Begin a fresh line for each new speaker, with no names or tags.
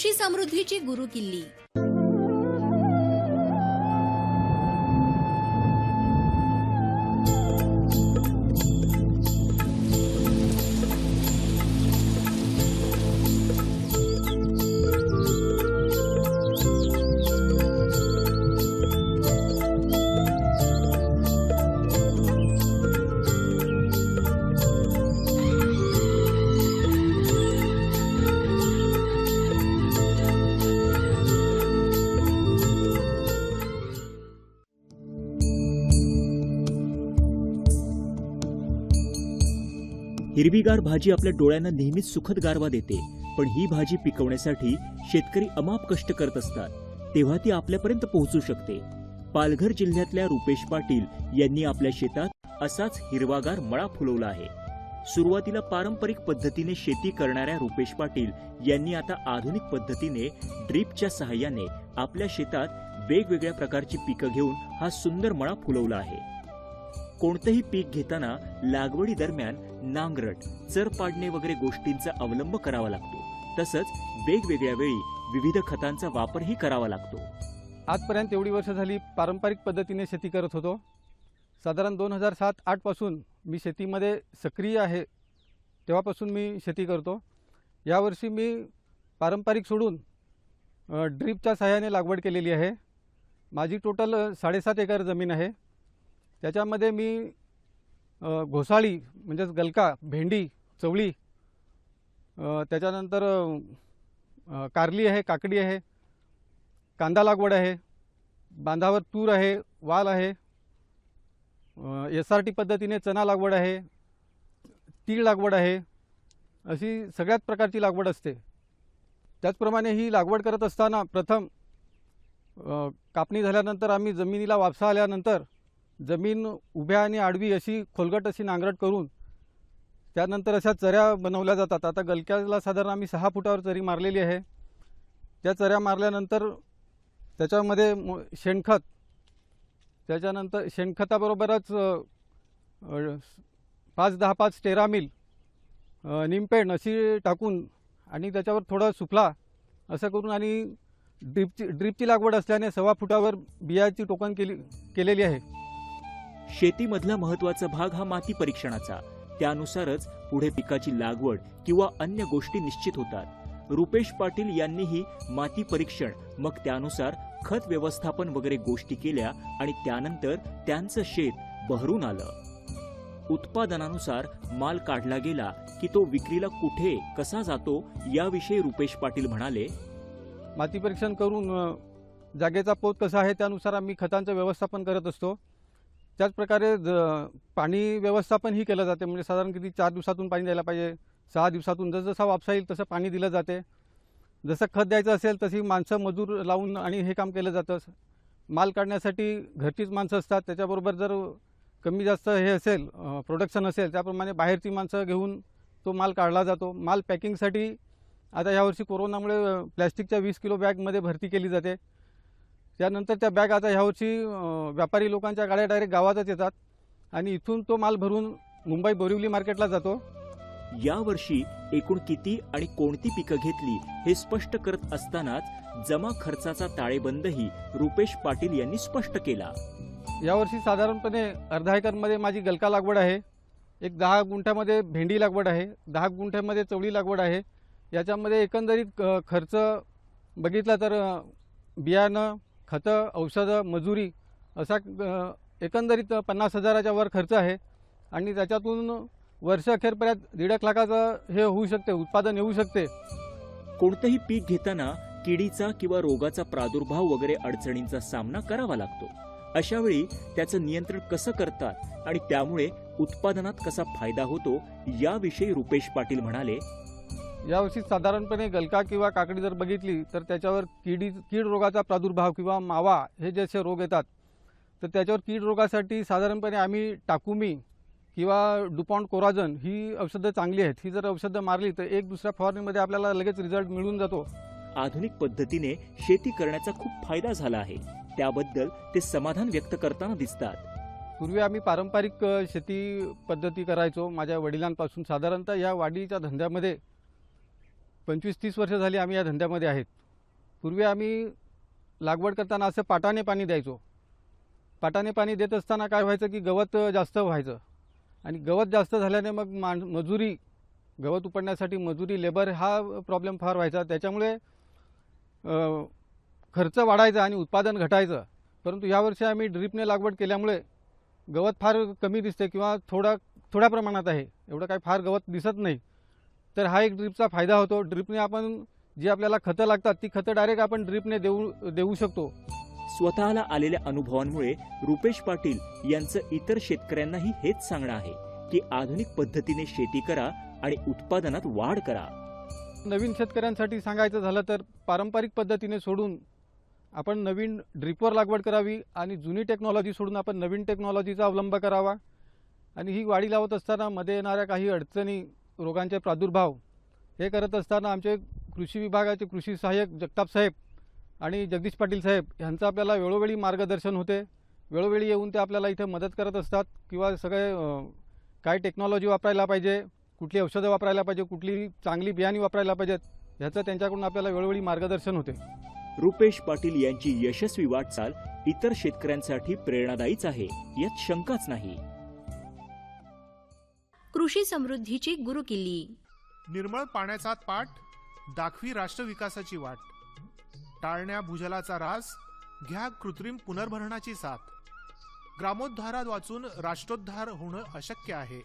कृषी समृद्धीची गुरु किल्ली
हिरवीगार भाजी आपल्या डोळ्यांना नेहमीच सुखद गारवा देते. पण ही भाजी पिकवण्यासाठी शेतकरी अमाप कष्ट करत असतात. तेव्हा ती आपल्यापर्यंत पोहोचू शकते. पालघर जिल्ह्यातल्या रुपेश पाटील यांनी आपल्या शेतात असाच हिरवागार मळा फुलवला आहे. सुरुवातीला पारंपरिक पद्धतीने शेती करणाऱ्या रुपेश पाटील यांनी आता आधुनिक पद्धतीने ड्रीपच्या सहाय्याने आपल्या शेतात वेगवेगळ्या प्रकारची पिकं घेऊन हा सुंदर मळा फुलवला आहे. कोणतंही पीक घेताना लागवडी दरम्यान नांगरट चर पाडणे वगैरे गोष्टींचा अवलंब करावा लागतो. तसंच वेगवेगळ्या वेळी विविध खतांचा वापरही करावा लागतो.
आजपर्यंत एवढी वर्ष झाली पारंपरिक पद्धतीने शेती करत होतो. साधारण दोन हजार सात आठपासून मी शेतीमध्ये सक्रिय आहे तेव्हापासून मी शेती करतो. यावर्षी मी पारंपरिक सोडून ड्रीपच्या सहाय्याने लागवड केलेली आहे. माझी टोटल साडेसात एकर जमीन आहे. त्याच्यामध्ये मी घोसाळी म्हणजेच गलका भेंडी चवळी त्याच्यानंतर कारली आहे काकडी आहे कांदा लागवड आहे बांधावर तूर आहे वाल आहे एस आर टी पद्धतीने चना लागवड आहे तीळ लागवड आहे अशी सगळ्याच प्रकारची लागवड असते. त्याचप्रमाणे ही लागवड करत असताना प्रथम कापणी झाल्यानंतर आम्ही जमिनीला वापसा आल्यानंतर जमीन उभ्या आणि आडवी अशी खोलगट अशी नांगरट करून त्यानंतर अशा चऱ्या बनवल्या जातात. आता गलक्याला साधारण आम्ही सहा फुटावर चरी मारलेली आहे. त्या चऱ्या मारल्यानंतर त्याच्यामध्ये मो- शेणखत त्याच्यानंतर शेणखताबरोबरच पाच दहा पाच टेरामिल अ, निमपेंड अशी टाकून आणि त्याच्यावर थोडं सुफला असं करून आणि ड्रीपची ड्रीपची लागवड असल्याने सव्वा फुटावर बियाची टोकन केली केलेली आहे.
शेतीमधला महत्त्वाचा भाग हा माती परीक्षणाचा. त्यानुसारच पुढे पिकाची लागवड किंवा अन्य गोष्टी निश्चित होतात. रुपेश पाटील यांनीही माती परीक्षण मग त्यानुसार खत व्यवस्थापन वगैरे गोष्टी केल्या आणि त्यानंतर त्यांचं शेत बहरून आलं. उत्पादनानुसार माल काढला गेला की तो विक्रीला कुठे कसा जातो याविषयी रुपेश पाटील म्हणाले
माती परीक्षण करून जागेचा पोत कसा आहे त्यानुसार आम्ही खतांचं व्यवस्थापन करत असतो. त्याचप्रकारे ज पाणी व्यवस्थापन ही केलं जाते. म्हणजे साधारण किती चार दिवसातून पाणी द्यायला पाहिजे सहा दिवसातून जसं जसा वापसा येईल तसं पाणी दिलं जाते. जसं खत द्यायचं असेल तशी माणसं मजूर लावून आणि हे काम केलं जातं. माल काढण्यासाठी घरचीच माणसं असतात. त्याच्याबरोबर जर कमी जास्त हे असेल प्रोडक्शन असेल त्याप्रमाणे बाहेरची माणसं घेऊन तो माल काढला जातो. माल पॅकिंगसाठी आता यावर्षी कोरोनामुळे प्लॅस्टिकच्या वीस किलो बॅगमध्ये भरती केली जाते. त्यानंतर त्या बॅग आता ह्यावर्षी व्यापारी लोकांच्या गाड्या डायरेक्ट गावातच येतात. आणि इथून तो माल भरून मुंबई बोरिवली मार्केटला जातो.
यावर्षी एकूण किती आणि कोणती पिकं घेतली हे स्पष्ट करत असतानाच जमा खर्चाचा ताळेबंदही रुपेश पाटील यांनी स्पष्ट केला.
यावर्षी साधारणपणे अर्धा एकरमध्ये माझी गलका लागवड आहे. एक दहा गुंठ्यामध्ये भेंडी लागवड आहे दहा गुंठ्यामध्ये चवळी लागवड आहे. याच्यामध्ये एकंदरीत खर्च बघितला तर बियाणं खतं औषधं मजुरी असा एकंदरीत पन्नास हजाराच्या वर खर्च आहे. आणि त्याच्यातून वर्ष अखेरपर्यंत दीड एक लाखाचं हे होऊ शकते उत्पादन येऊ शकते.
कोणतंही पीक घेताना किडीचा किंवा रोगाचा प्रादुर्भाव वगैरे अडचणींचा सामना करावा लागतो. अशा वेळी त्याचं नियंत्रण कसं करतात आणि त्यामुळे उत्पादनात कसा फायदा होतो याविषयी रुपेश पाटील म्हणाले
यावर्षी साधारणपणे गलका किंवा काकडी जर बघितली तर त्याच्यावर किडी कीड रोगाचा प्रादुर्भाव किंवा मावा हे जे असे रोग येतात तर त्याच्यावर कीड रोगासाठी साधारणपणे आम्ही टाकुमी किंवा डुपॉन्ट कोराजन ही औषधं चांगली आहेत. ही जर औषधं मारली तर एक दुसऱ्या फवारणीमध्ये आपल्याला लगेच रिझल्ट मिळून जातो.
आधुनिक पद्धतीने शेती करण्याचा खूप फायदा झाला आहे. त्याबद्दल ते समाधान व्यक्त करताना दिसतात.
पूर्वी आम्ही पारंपरिक शेती पद्धती करायचो. माझ्या वडिलांपासून साधारणतः या वाढीच्या धंद्यामध्ये पंचवीस तीस वर्ष झाली आम्ही या धंद्यामध्ये आहेत. पूर्वी आम्ही लागवड करताना असं पाटाने पाणी द्यायचो. पाटाने पाणी देत असताना काय व्हायचं की गवत जास्त व्हायचं. आणि गवत जास्त झाल्याने मग मान मजुरी गवत उपडण्यासाठी मजुरी लेबर हा प्रॉब्लेम फार व्हायचा. त्याच्यामुळे खर्च वाढायचा आणि उत्पादन घटायचं. परंतु यावर्षी आम्ही ड्रीपने लागवड केल्यामुळे गवत फार कमी दिसते किंवा थोडा थोड्या प्रमाणात आहे. एवढं काही फार गवत दिसत नाही. तर हा एक ड्रीपचा फायदा होतो. ड्रीपने आपण जी आपल्याला खतं लागतात ती खतं डायरेक्ट आपण ड्रीपने देऊ देऊ शकतो.
स्वतःला आलेल्या अनुभवांमुळे रुपेश पाटील यांचं इतर शेतकऱ्यांनाही हेच सांगणं आहे की आधुनिक पद्धतीने शेती करा आणि उत्पादनात वाढ करा.
नवीन शेतकऱ्यांसाठी सांगायचं झालं तर पारंपरिक पद्धतीने सोडून आपण नवीन ड्रीपवर लागवड करावी आणि जुनी टेक्नॉलॉजी सोडून आपण नवीन टेक्नॉलॉजीचा अवलंब करावा. आणि ही वाढी लावत असताना मध्ये येणाऱ्या काही अडचणी रोगांचे प्रादुर्भाव हे करत असताना आमचे कृषी विभागाचे कृषी सहाय्यक जगताप साहेब आणि जगदीश पाटील साहेब ह्यांचं आपल्याला वेळोवेळी मार्गदर्शन होते. वेळोवेळी येऊन ते आपल्याला इथे मदत करत असतात किंवा सगळे काय टेक्नॉलॉजी वापरायला पाहिजे कुठली औषधं वापरायला पाहिजे कुठली चांगली बियाणी वापरायला पाहिजेत ह्याचं त्यांच्याकडून आपल्याला वेळोवेळी मार्गदर्शन होते.
रुपेश पाटील यांची यशस्वी वाटचाल इतर शेतकऱ्यांसाठी प्रेरणादायीच आहे यात शंकाच नाही.
कृषी समृद्धीची गुरुकिल्ली
निर्मळ पाण्याचा पाठ दाखवी राष्ट्रविकासाची वाट. टाळण्या भूजलाचा रास घ्या कृत्रिम पुनर्भरणाची साथ. ग्रामोद्धारात वाचून राष्ट्रोद्धार होणं अशक्य आहे.